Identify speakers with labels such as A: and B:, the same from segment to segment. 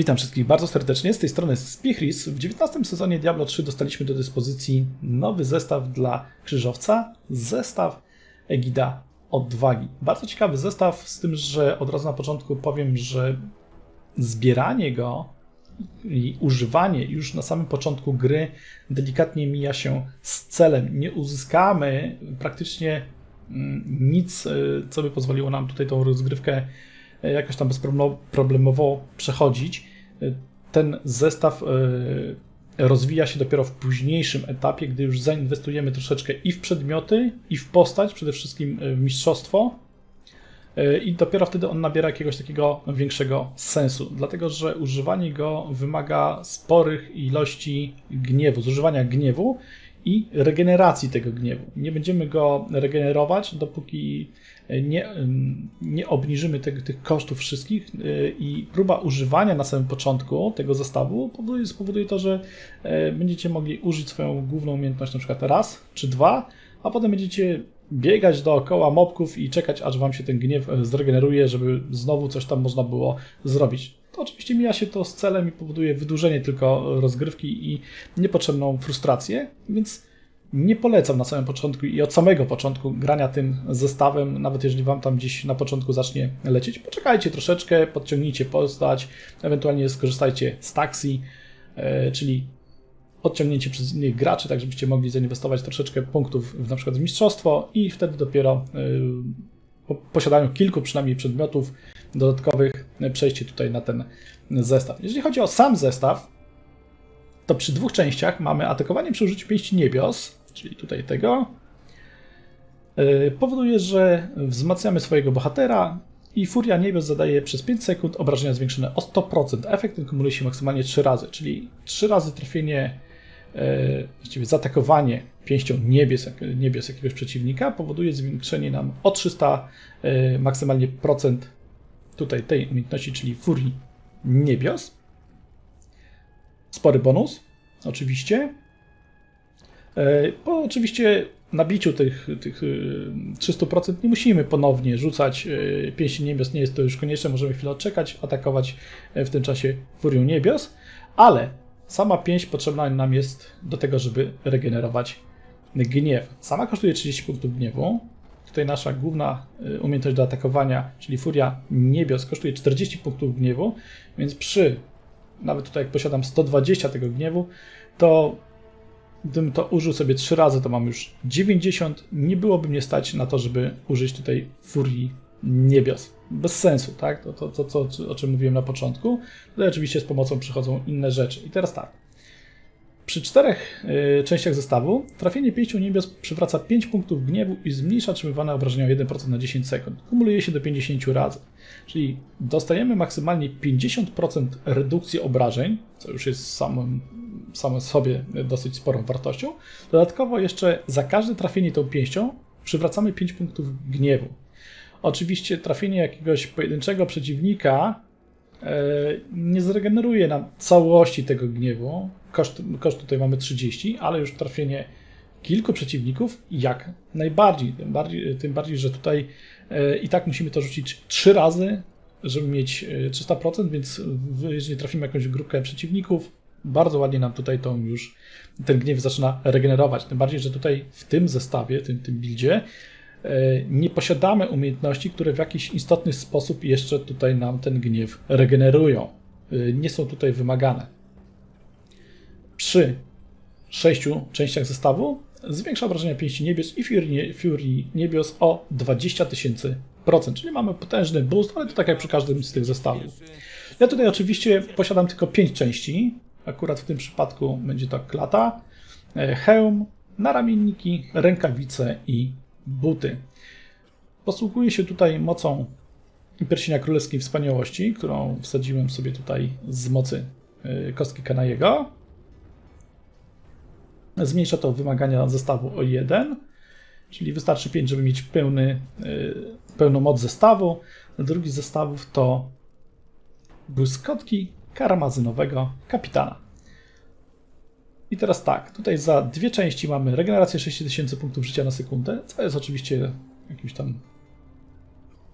A: Witam wszystkich bardzo serdecznie. Z tej strony Spichris. W 19 sezonie Diablo 3 dostaliśmy do dyspozycji nowy zestaw dla krzyżowca. Zestaw Egida Odwagi. Bardzo ciekawy zestaw, z tym, że od razu na początku powiem, że zbieranie go i używanie już na samym początku gry delikatnie mija się z celem. Nie uzyskamy praktycznie mm, nic, y, co by pozwoliło nam tutaj tą rozgrywkę y, jakoś tam bezproblemowo przechodzić. Ten zestaw rozwija się dopiero w późniejszym etapie, gdy już zainwestujemy troszeczkę i w przedmioty, i w postać, przede wszystkim w mistrzostwo. I dopiero wtedy on nabiera jakiegoś takiego większego sensu, dlatego że używanie go wymaga sporych ilości gniewu, zużywania gniewu i regeneracji tego gniewu. Nie będziemy go regenerować, dopóki nie, nie obniżymy tych, tych kosztów wszystkich i próba używania na samym początku tego zestawu powoduje, spowoduje to, że będziecie mogli użyć swoją główną umiejętność na przykład raz czy dwa, a potem będziecie biegać dookoła mobków i czekać, aż wam się ten gniew zregeneruje, żeby znowu coś tam można było zrobić. To oczywiście mija się to z celem i powoduje wydłużenie tylko rozgrywki i niepotrzebną frustrację, więc nie polecam na samym początku i od samego początku grania tym zestawem, nawet jeżeli wam tam gdzieś na początku zacznie lecieć. Poczekajcie troszeczkę, podciągnijcie postać, ewentualnie skorzystajcie z taxi, czyli odciągnięcie przez innych graczy, tak żebyście mogli zainwestować troszeczkę punktów w na przykład w mistrzostwo i wtedy dopiero po posiadaniu kilku przynajmniej przedmiotów dodatkowych przejście tutaj na ten zestaw. Jeżeli chodzi o sam zestaw, to przy dwóch częściach mamy atakowanie przy użyciu pięści niebios, czyli tutaj tego. Powoduje, że wzmacniamy swojego bohatera i Furia Niebios zadaje przez 5 sekund obrażenia zwiększone o 100%. Efekt ten kumuluje się maksymalnie 3 razy, czyli 3 razy trafienie właściwie zaatakowanie pięścią niebios, niebios jakiegoś przeciwnika powoduje zwiększenie nam o 300 maksymalnie procent tutaj tej umiejętności, czyli furii niebios. Spory bonus, oczywiście. Po oczywiście nabiciu tych, tych 300% nie musimy ponownie rzucać pięści niebios, nie jest to już konieczne, możemy chwilę odczekać, atakować w tym czasie furią niebios, ale Sama pięść potrzebna nam jest do tego, żeby regenerować gniew. Sama kosztuje 30 punktów gniewu. Tutaj nasza główna umiejętność do atakowania, czyli Furia Niebios, kosztuje 40 punktów gniewu, więc przy, nawet tutaj jak posiadam 120 tego gniewu, to gdybym to użył sobie 3 razy, to mam już 90. Nie byłoby mnie stać na to, żeby użyć tutaj Furii Niebios bez sensu, tak? To, to, to, to, o czym mówiłem na początku. Tutaj oczywiście z pomocą przychodzą inne rzeczy. I teraz tak. Przy czterech y, częściach zestawu trafienie pięścią niebios przywraca 5 punktów gniewu i zmniejsza otrzymywane obrażenia o 1% na 10 sekund. Kumuluje się do 50 razy. Czyli dostajemy maksymalnie 50% redukcji obrażeń, co już jest samym, samym sobie dosyć sporą wartością. Dodatkowo jeszcze za każde trafienie tą pięścią przywracamy 5 punktów gniewu. Oczywiście trafienie jakiegoś pojedynczego przeciwnika nie zregeneruje nam całości tego gniewu. Koszt, koszt tutaj mamy 30, ale już trafienie kilku przeciwników jak najbardziej. Tym bardziej, tym bardziej że tutaj e, i tak musimy to rzucić 3 razy, żeby mieć 300%, e, więc jeżeli trafimy jakąś grupkę przeciwników, bardzo ładnie nam tutaj tą już ten gniew zaczyna regenerować. Tym bardziej, że tutaj w tym zestawie, tym, tym buildzie, E, nie posiadamy umiejętności, które w jakiś istotny sposób jeszcze tutaj nam ten gniew regenerują. E, nie są tutaj wymagane. Przy sześciu częściach zestawu zwiększa obrażenia pięści niebios i Fury, Fury niebios o 20 tysięcy procent, czyli mamy potężny boost, ale to tak jak przy każdym z tych zestawów. Ja tutaj oczywiście posiadam tylko 5 części, akurat w tym przypadku będzie to klata, e, hełm, naramienniki, rękawice i buty. Posługuję się tutaj mocą pierścienia królewskiej wspaniałości, którą wsadziłem sobie tutaj z mocy y, kostki Kanajego. Zmniejsza to wymagania zestawu o 1, czyli wystarczy 5, żeby mieć pełny, y, pełną moc zestawu. Drugi z zestawów to błyskotki karamazynowego kapitana. I teraz tak, tutaj za dwie części mamy regenerację 6000 punktów życia na sekundę, co jest oczywiście jakimś tam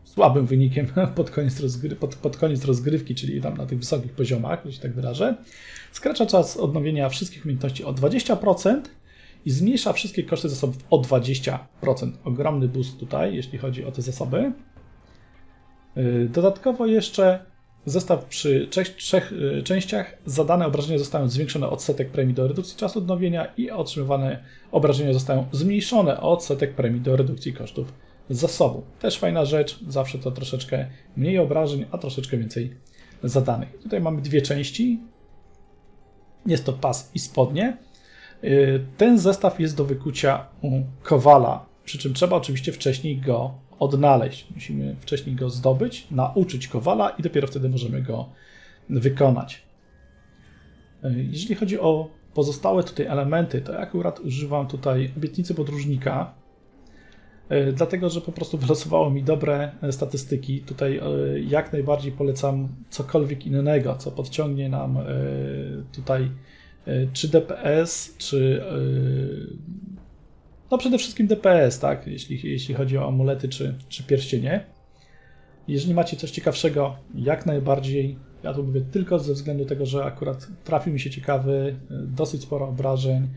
A: słabym wynikiem pod koniec, rozgry, pod, pod koniec rozgrywki, czyli tam na tych wysokich poziomach, jeśli tak wyrażę. Skraca czas odnowienia wszystkich umiejętności o 20% i zmniejsza wszystkie koszty zasobów o 20%. Ogromny boost tutaj, jeśli chodzi o te zasoby. Yy, Dodatkowo jeszcze zestaw przy trzech, trzech yy, częściach zadane obrażenia zostają zwiększone odsetek premii do redukcji czasu odnowienia i otrzymywane obrażenia zostają zmniejszone odsetek premii do redukcji kosztów zasobu. Też fajna rzecz, zawsze to troszeczkę mniej obrażeń, a troszeczkę więcej zadanych. Tutaj mamy dwie części. Jest to pas i spodnie. Yy, Ten zestaw jest do wykucia u Kowala, przy czym trzeba oczywiście wcześniej go odnaleźć. Musimy wcześniej go zdobyć, nauczyć Kowala i dopiero wtedy możemy go wykonać. Yy, Jeżeli chodzi o pozostałe tutaj elementy, to ja akurat używam tutaj obietnicy podróżnika, yy, dlatego że po prostu wylosowało mi dobre e, statystyki. Tutaj jak najbardziej polecam cokolwiek innego, co podciągnie nam tutaj czy DPS, czy no przede wszystkim DPS, tak, jeśli, jeśli chodzi o amulety czy, czy pierścienie. Jeżeli macie coś ciekawszego, jak najbardziej, ja tu mówię tylko ze względu tego, że akurat trafił mi się ciekawy, y, dosyć sporo obrażeń,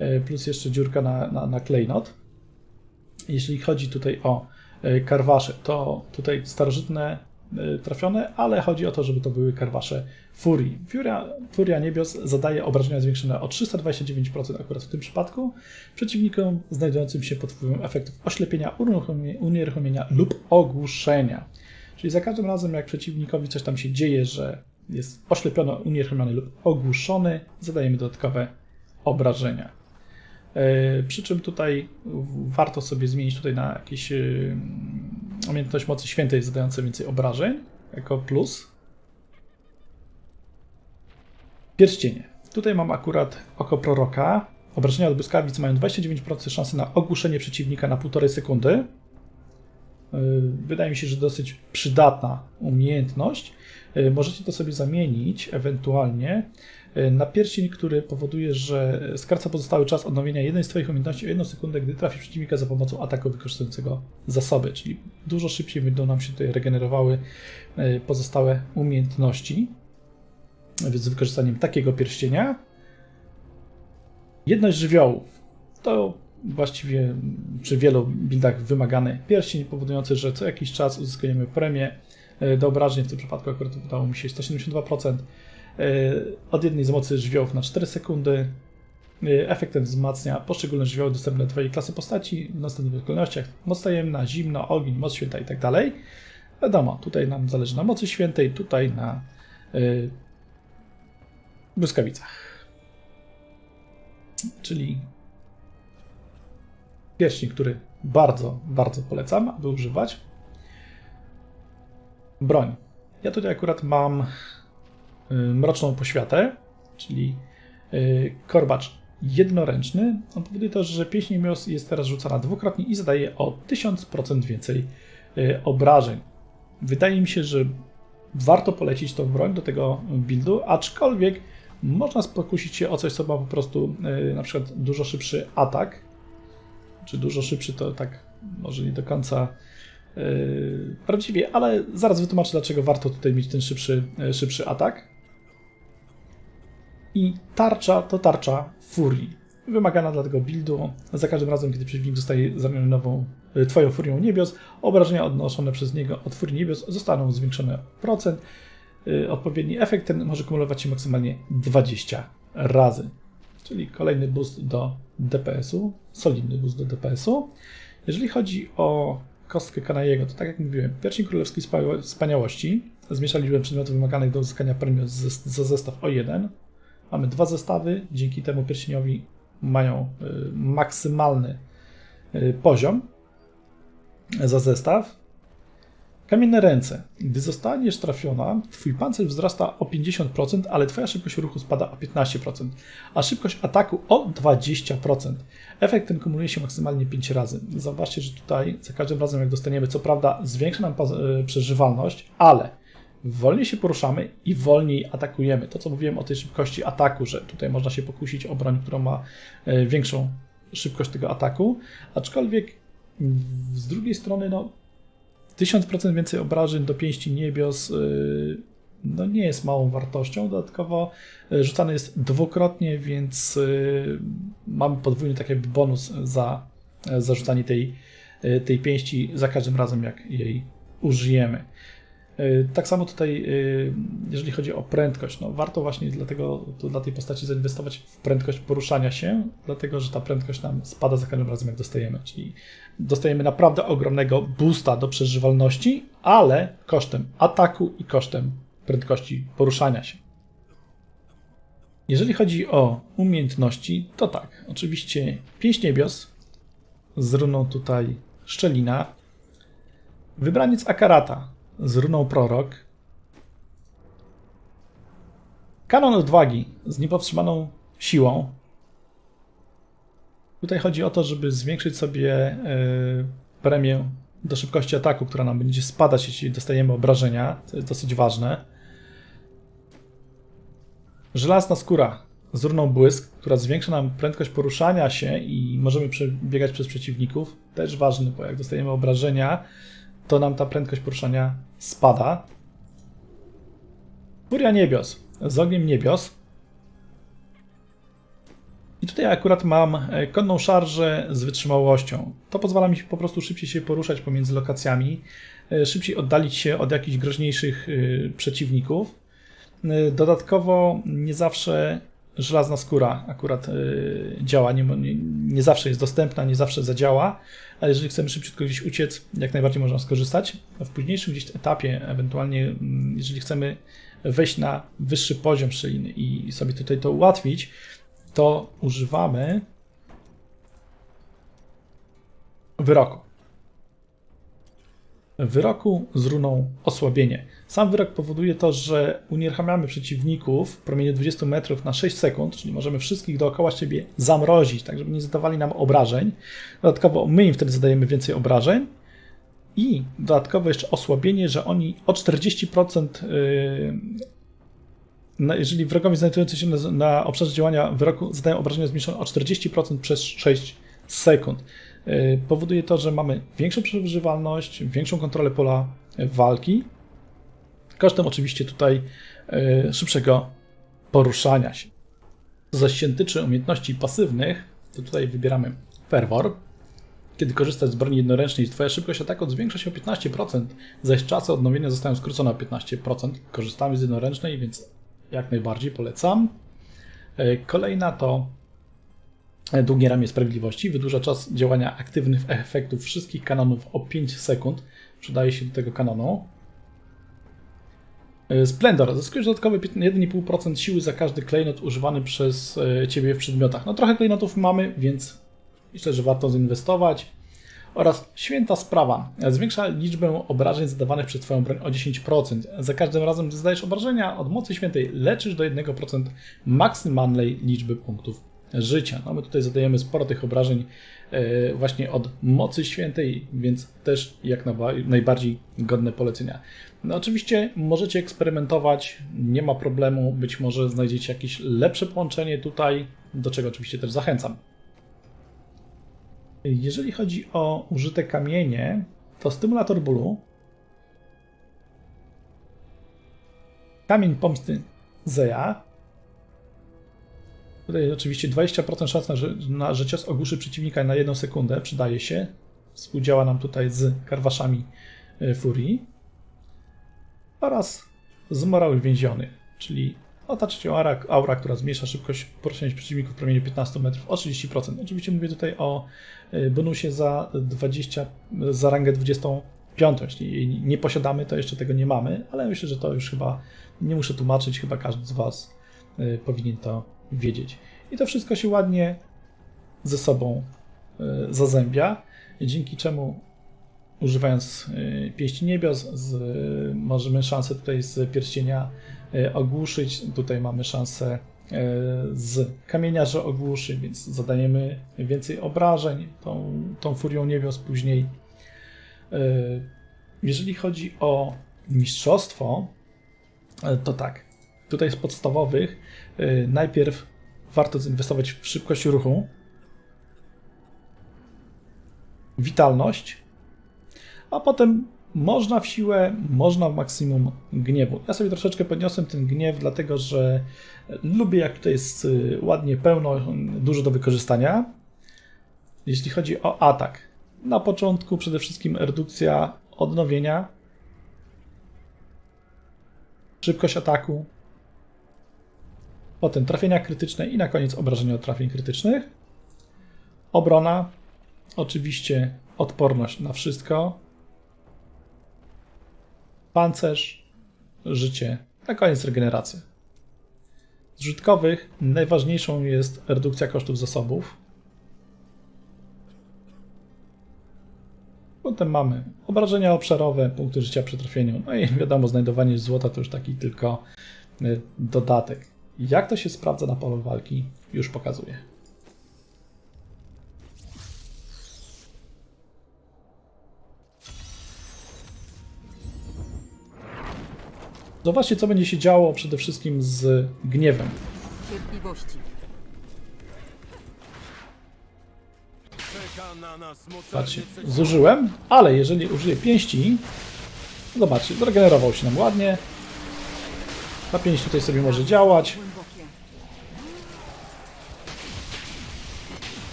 A: y, plus jeszcze dziurka na, na, na klejnot. Jeśli chodzi tutaj o y, karwasze, to tutaj starożytne trafione, ale chodzi o to, żeby to były karwasze Furii. Furia, Furia Niebios zadaje obrażenia zwiększone o 329% akurat w tym przypadku przeciwnikom znajdującym się pod wpływem efektów oślepienia, unieruchomienia, lub ogłuszenia. Czyli za każdym razem, jak przeciwnikowi coś tam się dzieje, że jest oślepiony, unieruchomiony lub ogłuszony, zadajemy dodatkowe obrażenia. E, Przy czym tutaj warto sobie zmienić tutaj na jakieś e, umiejętność mocy świętej zadające więcej obrażeń jako plus. Pierścienie. Tutaj mam akurat oko proroka. Obrażenia od błyskawic mają 29% szansy na ogłuszenie przeciwnika na 1,5 sekundy. Yy, Wydaje mi się, że dosyć przydatna umiejętność. Yy, Możecie to sobie zamienić ewentualnie na pierścień, który powoduje, że skraca pozostały czas odnowienia jednej z Twoich umiejętności o 1 sekundę, gdy trafi przeciwnika za pomocą ataku wykorzystującego zasoby, czyli dużo szybciej będą nam się tutaj regenerowały yy, pozostałe umiejętności więc z wykorzystaniem takiego pierścienia. Jedność żywiołów to właściwie przy wielu buildach wymagany pierścień, powodujący, że co jakiś czas uzyskujemy premię e, do obrażeń. W tym przypadku akurat udało mi się 172%. E, Od jednej z mocy żywiołów na 4 sekundy. E, Efektem wzmacnia poszczególne żywioły dostępne do Twojej klasy postaci w następnych kolejnościach. Moc tajemna, zimno, ogień, moc święta i tak. Wiadomo, tutaj nam zależy na mocy świętej, tutaj na e, błyskawicach. Czyli pierścień, który bardzo, bardzo polecam, aby używać. Broń. Ja tutaj akurat mam mroczną poświatę, czyli y, korbacz jednoręczny. On powoduje to, że pieśń mios jest teraz rzucana dwukrotnie i zadaje o 1000% więcej y, obrażeń. Wydaje mi się, że warto polecić tą broń do tego buildu, aczkolwiek można pokusić się o coś, co ma po prostu na przykład dużo szybszy atak. Czy dużo szybszy to tak może nie do końca prawdziwie, ale zaraz wytłumaczę, dlaczego warto tutaj mieć ten szybszy, szybszy atak. I tarcza to tarcza furii. Wymagana dla tego buildu. Za każdym razem, kiedy przeciwnik zostaje zamieniony nową y, Twoją furią niebios, obrażenia odnoszone przez niego od furii niebios zostaną zwiększone o procent. Y, Odpowiedni efekt ten może kumulować się maksymalnie 20 razy. Czyli kolejny boost do DPS-u, solidny boost do DPS-u. Jeżeli chodzi o kostkę Kanajego, to tak jak mówiłem, pierścień królewskiej Spa- wspaniałości. Zmniejsza liczbę przedmiotów wymaganych do uzyskania premii za zestaw o 1. Mamy dwa zestawy, dzięki temu pierścieniowi mają y, maksymalny y, poziom za zestaw. Kamienne ręce. Gdy zostaniesz trafiona, twój pancerz wzrasta o 50%, ale twoja szybkość ruchu spada o 15%, a szybkość ataku o 20%. Efekt ten kumuluje się maksymalnie 5 razy. Zobaczcie, że tutaj za każdym razem jak dostaniemy, co prawda zwiększa nam y, przeżywalność, ale wolniej się poruszamy i wolniej atakujemy. To, co mówiłem o tej szybkości ataku, że tutaj można się pokusić o broń, która ma e, większą szybkość tego ataku, aczkolwiek z drugiej strony, no, 1000% więcej obrażeń do pięści niebios y, no nie jest małą wartością. Dodatkowo y, rzucany jest dwukrotnie, więc mamy podwójny tak jakby bonus za zarzucanie tej, tej pięści za każdym razem, jak jej użyjemy. Tak samo tutaj, jeżeli chodzi o prędkość, no warto właśnie dlatego dla tej postaci zainwestować w prędkość poruszania się, dlatego że ta prędkość nam spada za każdym razem, jak dostajemy. Czyli dostajemy naprawdę ogromnego boosta do przeżywalności, ale kosztem ataku i kosztem prędkości poruszania się. Jeżeli chodzi o umiejętności, to tak, oczywiście pięść niebios z runą tutaj szczelina, wybraniec Akarata z runą prorok, kanon odwagi z niepowstrzymaną siłą, Tutaj chodzi o to, żeby zwiększyć sobie e, premię do szybkości ataku, która nam będzie spadać, jeśli dostajemy obrażenia, co jest dosyć ważne. Żelazna skóra z runą błysk, która zwiększa nam prędkość poruszania się i możemy przebiegać przez przeciwników. Też ważny, bo jak dostajemy obrażenia, to nam ta prędkość poruszania spada. Furia niebios z ogniem niebios i tutaj akurat mam e, konną szarżę z wytrzymałością. To pozwala mi po prostu szybciej się poruszać pomiędzy lokacjami, e, szybciej oddalić się od jakichś groźniejszych e, przeciwników. Dodatkowo nie zawsze żelazna skóra akurat działa, nie, nie, nie, zawsze jest dostępna, nie zawsze zadziała, ale jeżeli chcemy szybciutko gdzieś uciec, jak najbardziej można skorzystać. W późniejszym gdzieś etapie, ewentualnie mm, jeżeli chcemy wejść na wyższy poziom szczeliny i sobie tutaj to ułatwić, to używamy wyroku. Wyroku z runą osłabienie. Sam wyrok powoduje to, że unieruchamiamy przeciwników w promieniu 20 metrów na 6 sekund, czyli możemy wszystkich dookoła siebie zamrozić, tak żeby nie zadawali nam obrażeń. Dodatkowo my im wtedy zadajemy więcej obrażeń. I dodatkowo jeszcze osłabienie, że oni o 40% jeżeli wrogowie znajdujący się na, na, obszarze działania wyroku zadają obrażenia zmniejszone o 40% przez 6 sekund. Yy, powoduje to, że mamy większą przeżywalność, większą kontrolę pola walki, kosztem oczywiście tutaj yy, szybszego poruszania się. Zaś się tyczy umiejętności pasywnych, to tutaj wybieramy Fervor. Kiedy korzystasz z broni jednoręcznej, twoja szybkość ataku zwiększa się o 15%, zaś czasy odnowienia zostają skrócone o 15%. Korzystamy z jednoręcznej, więc jak najbardziej polecam. Kolejna to długie ramię sprawiedliwości. Wydłuża czas działania aktywnych efektów wszystkich kanonów o 5 sekund. Przydaje się do tego kanonu. E, Splendor. Zyskujesz dodatkowe 1,5% siły za każdy klejnot używany przez Ciebie w przedmiotach. No trochę klejnotów mamy, więc myślę, że warto zainwestować oraz święta sprawa. Zwiększa liczbę obrażeń zadawanych przez Twoją broń o 10%. Za każdym razem, gdy zdajesz obrażenia od mocy świętej, leczysz do 1% maksymalnej liczby punktów życia. No my tutaj zadajemy sporo tych obrażeń e, właśnie od mocy świętej, więc też jak najbardziej godne polecenia. No oczywiście możecie eksperymentować, nie ma problemu, być może znajdziecie jakieś lepsze połączenie tutaj, do czego oczywiście też zachęcam. Jeżeli chodzi o użyte kamienie, to stymulator bólu, kamień pomsty Zeja, tutaj oczywiście 20% szans na, na, że cios ogłuszy przeciwnika na jedną sekundę, przydaje się, współdziała nam tutaj z karwaszami e, furii oraz z morały więzionych, czyli Otaczcie aura, aura, która zmniejsza szybkość poruszania się przeciwników w promieniu 15 metrów o 30%. Oczywiście mówię tutaj o y, bonusie za 20, za rangę 25. Jeśli nie posiadamy, to jeszcze tego nie mamy, ale myślę, że to już chyba nie muszę tłumaczyć, chyba każdy z Was y, powinien to wiedzieć. I to wszystko się ładnie ze sobą y, zazębia, dzięki czemu używając pieści niebios, z, możemy szansę tutaj z pierścienia E, ogłuszyć. Tutaj mamy szansę e, z kamienia, że ogłuszy, więc zadajemy więcej obrażeń tą, tą furią niebios później. E, jeżeli chodzi o mistrzostwo, to tak. Tutaj z podstawowych najpierw warto zainwestować w szybkość ruchu, witalność, a potem można w siłę, można w maksimum gniewu. Ja sobie troszeczkę podniosłem ten gniew, dlatego że lubię, jak tutaj jest y, ładnie pełno, dużo do wykorzystania. Jeśli chodzi o atak, na początku przede wszystkim redukcja odnowienia, szybkość ataku, potem trafienia krytyczne i na koniec obrażenia od trafień krytycznych. Obrona, oczywiście odporność na wszystko, pancerz, życie, na koniec regeneracja. Z użytkowych najważniejszą jest redukcja kosztów zasobów. Potem mamy obrażenia obszarowe, punkty życia przy trafieniu, no i wiadomo, znajdowanie złota to już taki tylko y, dodatek. Jak to się sprawdza na polu walki, już pokazuję. Zobaczcie, co będzie się działo przede wszystkim z gniewem.
B: Cierpliwości.
C: Przeciw-
A: zużyłem, ale jeżeli użyję pięści, zobaczcie, zregenerował się nam ładnie. Ta tutaj sobie może działać.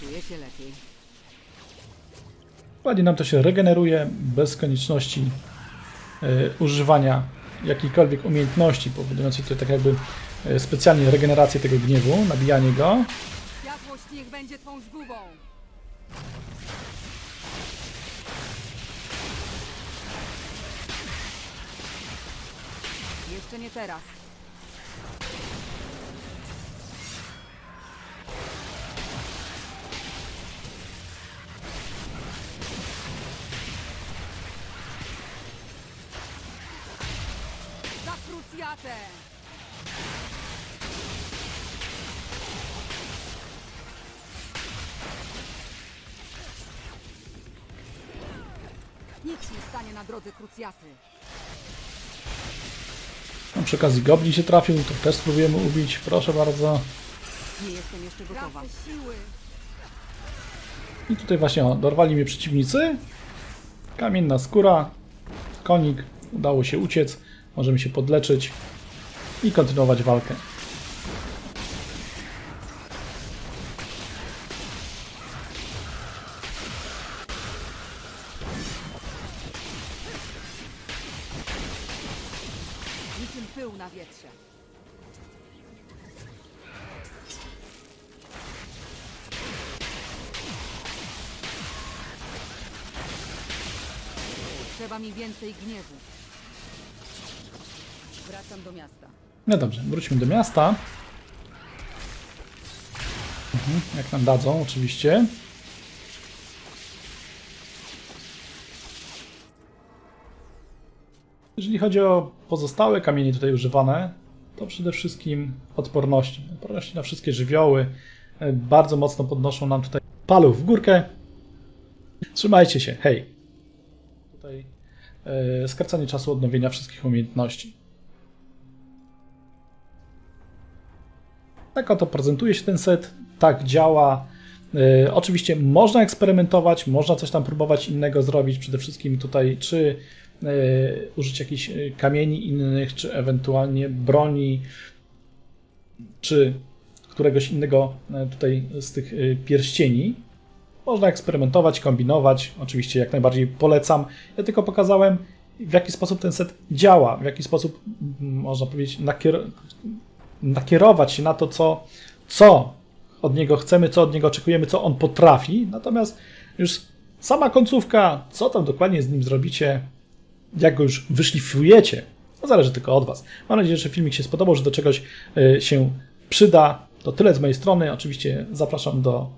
B: Czuję się lepiej.
A: Ładnie nam to się regeneruje bez konieczności e, używania jakiejkolwiek umiejętności powodującej tutaj tak jakby e, specjalnie regenerację tego gniewu, nabijanie go.
B: Światłość niech będzie twą zgubą. Jeszcze nie teraz. Za krucjatę! Nic nie stanie na drodze krucjaty.
A: Przy okazji goblin się trafił, to też spróbujemy ubić, proszę bardzo.
B: Nie jestem jeszcze gotowa. siły.
A: I tutaj właśnie o, dorwali mnie przeciwnicy. Kamienna skóra, konik, udało się uciec, możemy się podleczyć i kontynuować walkę.
B: Na wietrze. Trzeba mi więcej gniewu. Wracam do miasta.
A: No dobrze, wróćmy do miasta. Mhm, jak nam dadzą, oczywiście. Jeżeli chodzi o pozostałe kamienie tutaj używane, to przede wszystkim odporności. Odporności na wszystkie żywioły. E, Bardzo mocno podnoszą nam tutaj paluch w górkę. Trzymajcie się, hej. Tutaj e, skracanie czasu odnowienia wszystkich umiejętności. Tak oto prezentuje się ten set, tak działa. Yy, oczywiście można eksperymentować, można coś tam próbować innego zrobić, przede wszystkim tutaj czy yy, użyć jakichś yy, kamieni innych, czy ewentualnie broni, czy któregoś innego yy, tutaj z tych pierścieni. Można eksperymentować, kombinować, oczywiście jak najbardziej polecam. Ja tylko pokazałem w jaki sposób ten set działa, w jaki sposób mm, można powiedzieć nakier- nakierować się na to, co, co od niego chcemy, co od niego oczekujemy, co on potrafi. Natomiast już sama końcówka, co tam dokładnie z nim zrobicie, jak go już wyszlifujecie, to zależy tylko od Was. Mam nadzieję, że filmik się spodobał, że do czegoś y, się przyda. To tyle z mojej strony. Oczywiście zapraszam do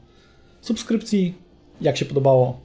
A: subskrypcji. Jak się podobało,